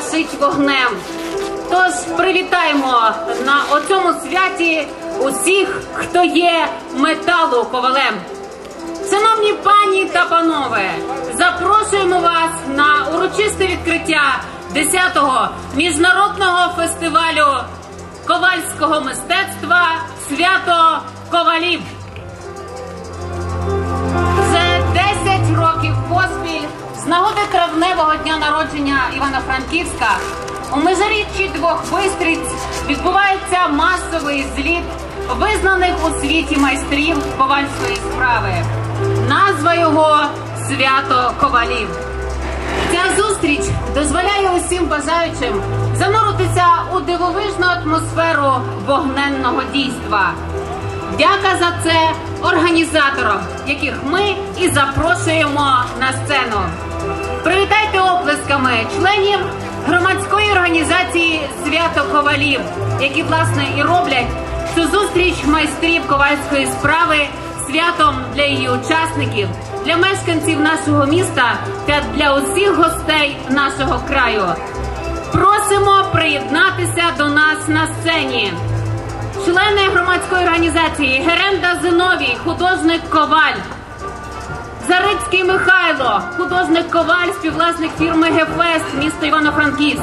пашить вогнем. Тож привітаємо на оцьому святі усіх, хто є металу ковалем. Шановні пані та панове, запрошуємо вас на урочисте відкриття 10-го міжнародного фестивалю ковальського мистецтва Свято Ковалів. Вже 10 років поспіль з нагоди травневого дня народження Івано-Франківська у межиріччі двох бистриць відбувається масовий зліт визнаних у світі майстрів ковальської справи. Назва його Свято Ковалів. Ця зустріч дозволяє усім бажаючим зануритися у дивовижну атмосферу вогненного дійства. Дяка за це організаторам, яких ми і запрошуємо на сцену. Привітайте оплесками членів громадської організації Свято Ковалів, які власне і роблять цю зустріч майстрів ковальської справи святом для її учасників, для мешканців нашого міста та для усіх гостей нашого краю. Просимо приєднатися до нас на сцені. Члени громадської організації Геренда Зиновій, художник Коваль. Зарицький Михайло, художник Коваль, співвласник фірми Гефест, місто Івано-Франківськ.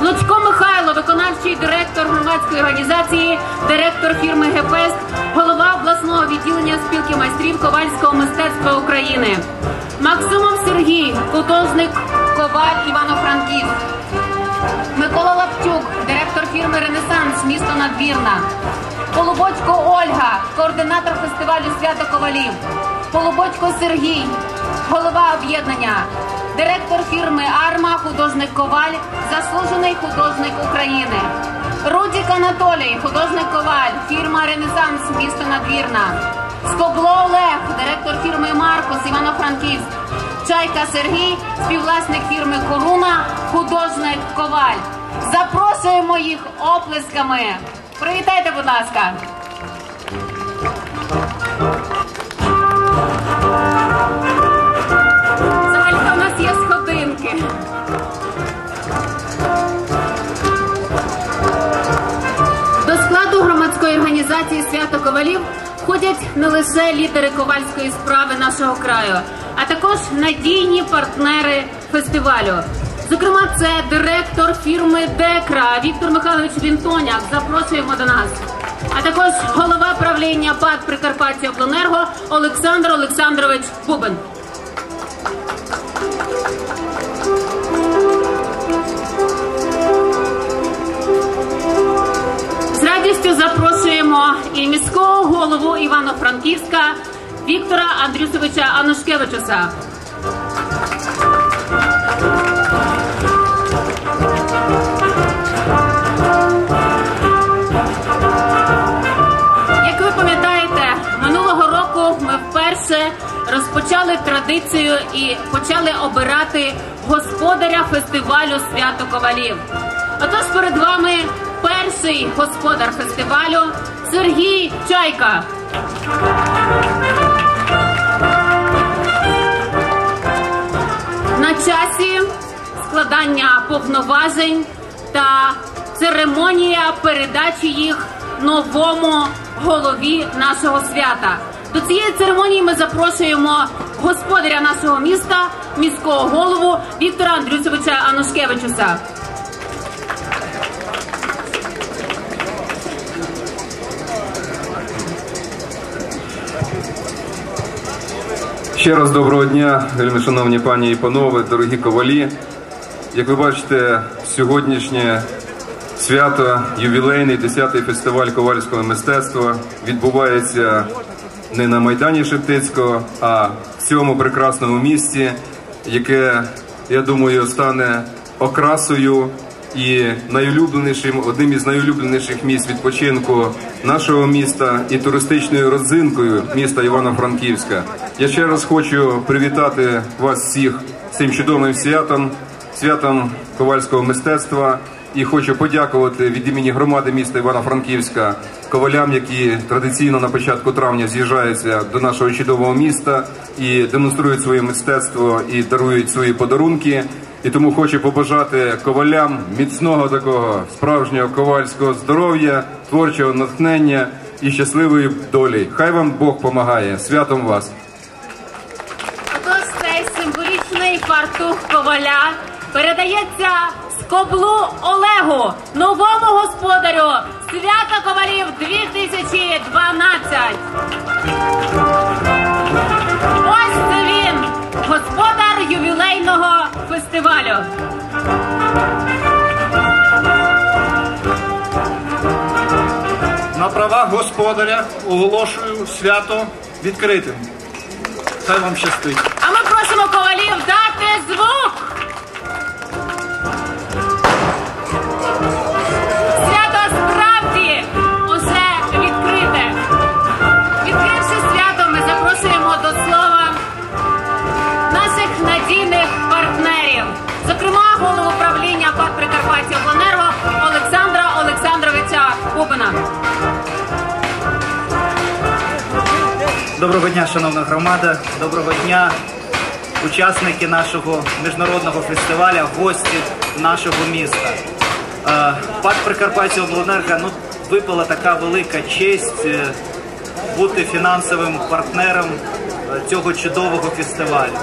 Лучко Михайло, виконавчий директор громадської організації, директор фірми Гефест, голова обласного відділення спілки майстрів ковальського мистецтва України. Максимов Сергій, художник Коваль Івано-Франківськ. Микола Лаптюк, директор фірми Ренесанс, місто Надвірна. Полубочко Ольга, координатор фестивалю Свято Ковалів. Полубочко Сергій, голова об'єднання, директор фірми Арма, художник Коваль, заслужений художник України. Рудік Анатолій, художник Коваль, фірма Ренесанс, місто Надвірна. Скобло Олег, директор фірми Маркус, Івано-Франківськ. Чайка Сергій, співвласник фірми Коруна, художник Коваль. Запрошуємо їх оплесками. Привітайте, будь ласка. До складу громадської організації Свято Ковалів входять не лише лідери ковальської справи нашого краю, а також надійні партнери фестивалю. Зокрема, це директор фірми Декра Віктор Михайлович Вінтоняк. Запрошуємо до нас. А також голова правління ПАД Прикарпаття Обленерго Олександр Олександрович Бубен. І міського голову Івано-Франківська Віктора Андрюсовича Анушкевичуса. Як ви пам'ятаєте, минулого року ми вперше розпочали традицію і почали обирати господаря фестивалю Свято Ковалів. Отож перед вами перший господар фестивалю Сергій Чайка. На часі складання повноважень та церемонія передачі їх новому голові нашого свята. До цієї церемонії ми запрошуємо господаря нашого міста, міського голову Віктора Андрюсовича Анушкевичуса. Ще раз доброго дня, вельми шановні пані і панове, дорогі ковалі. Як ви бачите, сьогоднішнє свято, ювілейний 10-й фестиваль ковальського мистецтва відбувається не на Майдані Шептицького, а в цьому прекрасному місті, яке, я думаю, стане окрасою і найулюбленішим, одним із найулюбленіших місць відпочинку нашого міста і туристичною родзинкою міста Івано-Франківська. Я ще раз хочу привітати вас всіх цим чудовим святом, святом ковальського мистецтва. І хочу подякувати від імені громади міста Івано-Франківська ковалям, які традиційно на початку травня з'їжджаються до нашого чудового міста і демонструють своє мистецтво і дарують свої подарунки. І тому хочу побажати ковалям міцного такого справжнього ковальського здоров'я, творчого натхнення і щасливої долі. Хай вам Бог помагає. Святом вас! Отож цей символічний фартух коваля передається скоблу Олегу, новому господарю свята ковалів 2012. Фестивалю. На правах господаря оголошую свято відкритим. Хай вам щастить. Доброго дня, шановна громада. Доброго дня, учасники нашого міжнародного фестивалю, гості нашого міста. Парк Прикарпаття Обленерго ну, випала така велика честь е, бути фінансовим партнером е, цього чудового фестивалю.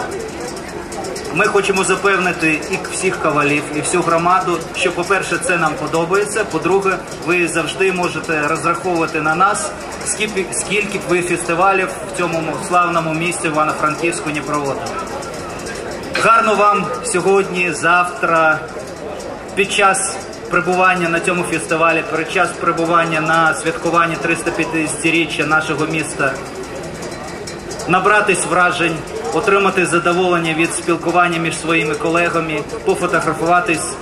Ми хочемо запевнити і всіх кавалів, і всю громаду, що, по-перше, це нам подобається. По-друге, ви завжди можете розраховувати на нас, скільки, б ви фестивалів в цьому славному місті Івано-Франківську не проводили. Гарно вам сьогодні, завтра, під час перебування на цьому фестивалі, під час перебування на святкуванні 350-річчя нашого міста набратись вражень, отримати задоволення від спілкування між своїми колегами, пофотографуватись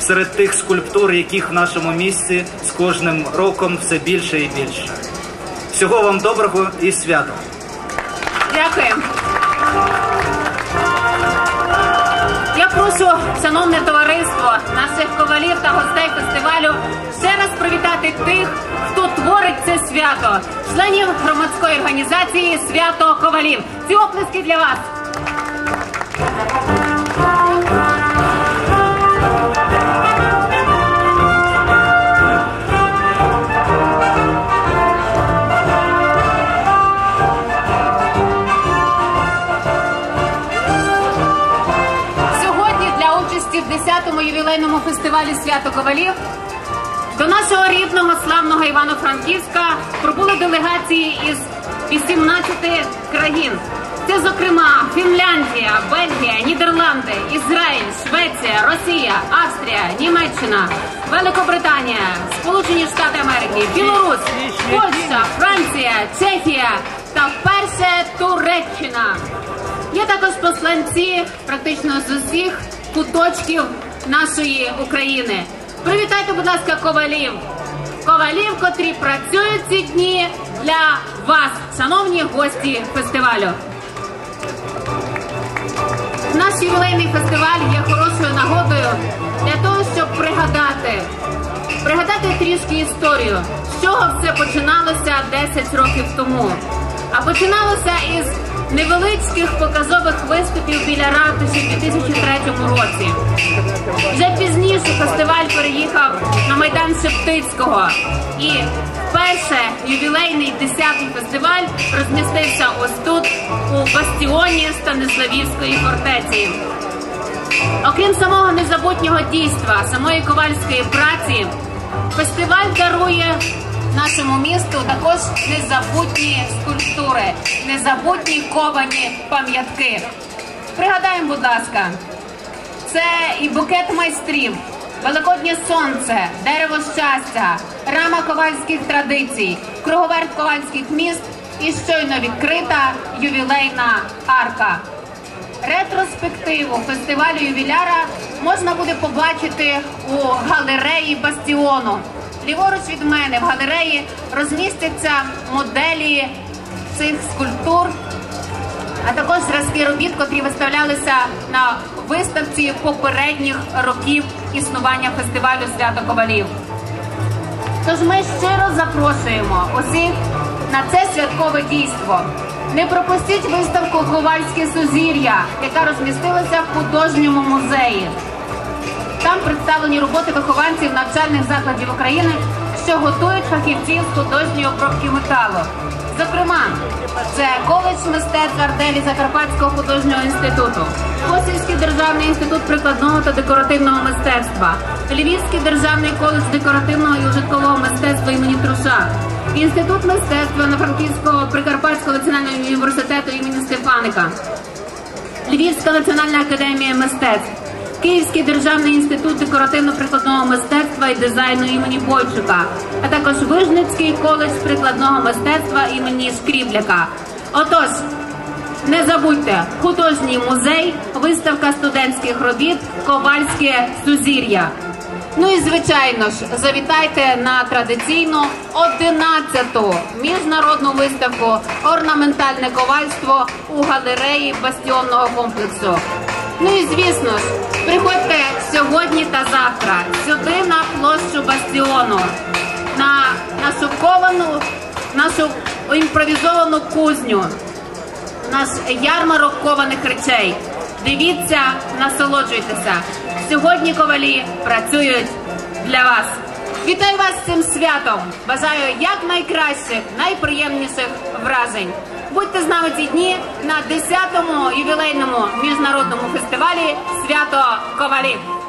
серед тих скульптур, яких в нашому місті з кожним роком все більше і більше. Всього вам доброго і свято! Дякую. Я прошу, шановне товариство, наших ковалів та гостей фестивалю привітати тих, хто творить це свято, членів громадської організації Свято Ковалів. Ці оплески для вас. Сьогодні для участі в 10-му ювілейному фестивалі Свято Ковалів до нашого рідного славного Івано-Франківська прибули делегації із 18 країн. Це, зокрема, Фінляндія, Бельгія, Нідерланди, Ізраїль, Швеція, Росія, Австрія, Німеччина, Великобританія, Сполучені Штати Америки, Білорусь, Польща, Франція, Чехія та вперше Туреччина. Є також посланці практично з усіх куточків нашої України. Привітайте, будь ласка, ковалів. Ковалів, котрі працюють ці дні для вас, шановні гості фестивалю. Наш ювілейний фестиваль є хорошою нагодою для того, щоб пригадати, пригадати трішки історію, з чого все починалося 10 років тому. А починалося із невеличких показових виступів біля ратуші у 2003 році. Вже пізніше фестиваль переїхав на майдан Шептицького. І вперше ювілейний 10-й фестиваль розмістився ось тут, у бастіоні Станиславівської фортеці. Окрім самого незабутнього дійства, самої ковальської праці, фестиваль дарує нашому місту також незабутні скульптури, незабутні ковані пам'ятки. Пригадаємо, будь ласка, це і букет майстрів, великоднє сонце, дерево щастя, рама ковальських традицій, круговерт ковальських міст і щойно відкрита ювілейна арка. Ретроспективу фестивалю ювіляра можна буде побачити у галереї Бастіону. Ліворуч від мене в галереї розмістяться моделі цих скульптур, а також зразки робіт, котрі виставлялися на виставці попередніх років існування фестивалю Свято Ковалів. Тож ми щиро запрошуємо усіх на це святкове дійство. Не пропустіть виставку Ковальське сузір'я, яка розмістилася в художньому музеї. Там представлені роботи вихованців навчальних закладів України, що готують фахівців з художньої обробки металу. Зокрема, це коледж мистецтв Арделі Закарпатського художнього інституту, Косівський державний інститут прикладного та декоративного мистецтва, Львівський державний коледж декоративного і ужиткового мистецтва імені Труша, Інститут мистецтва на Франківського Прикарпатського національного університету імені Стефаника. Львівська національна академія мистецтв, Київський державний інститут декоративно-прикладного мистецтва і дизайну імені Бойчука, а також Вижницький коледж прикладного мистецтва імені Шкрібляка. Отож, не забудьте, художній музей, виставка студентських робіт, Ковальське сузір'я. Ну і звичайно ж, завітайте на традиційну 11-ту міжнародну виставку Орнаментальне ковальство у галереї бастіонного комплексу. Ну і звісно ж, приходьте сьогодні та завтра сюди на площу бастіону, на нашу ковану, нашу імпровізовану кузню наш ярмарок кованих речей. Дивіться, насолоджуйтеся. Сьогодні ковалі працюють для вас. Вітаю вас з цим святом! Бажаю якнайкращих, найприємніших вражень. Будьте з нами ці дні на 10-му ювілейному міжнародному фестивалі Свято Ковалів.